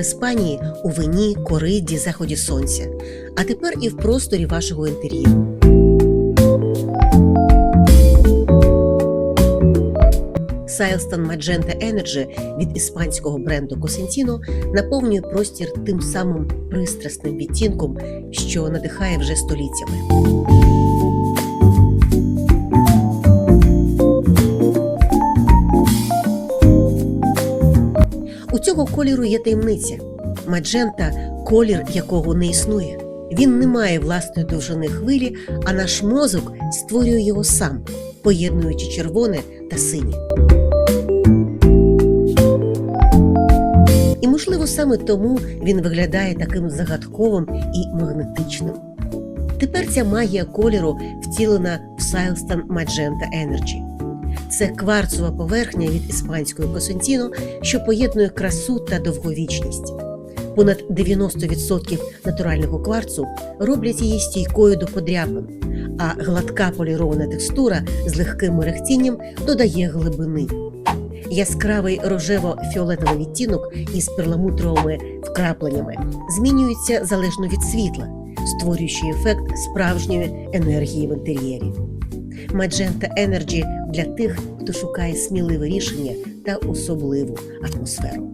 Іспанії у вині, кориді, заході сонця, а тепер і в просторі вашого інтер'єру. Sailstone Magenta Energy від іспанського бренду Cosentino наповнює простір тим самим пристрасним відтінком, що надихає вже століттями. Цього кольору є таємниця. Маджента колір якого не існує. Він не має власної довжини хвилі, а наш мозок створює його сам, поєднуючи червоне та синє. І, можливо, саме тому він виглядає таким загадковим і магнетичним. Тепер ця магія кольору втілена в Sailstone Magenta Energy. Це кварцова поверхня від іспанської Косентіно, що поєднує красу та довговічність. Понад 90% натурального кварцу роблять її стійкою до подряпин, а гладка полірована текстура з легким мерехтінням додає глибини. Яскравий рожево-фіолетовий відтінок із перламутровими вкрапленнями змінюється залежно від світла, створюючи ефект справжньої енергії в інтер'єрі. Magenta Energy для тих, хто шукає сміливе рішення та особливу атмосферу.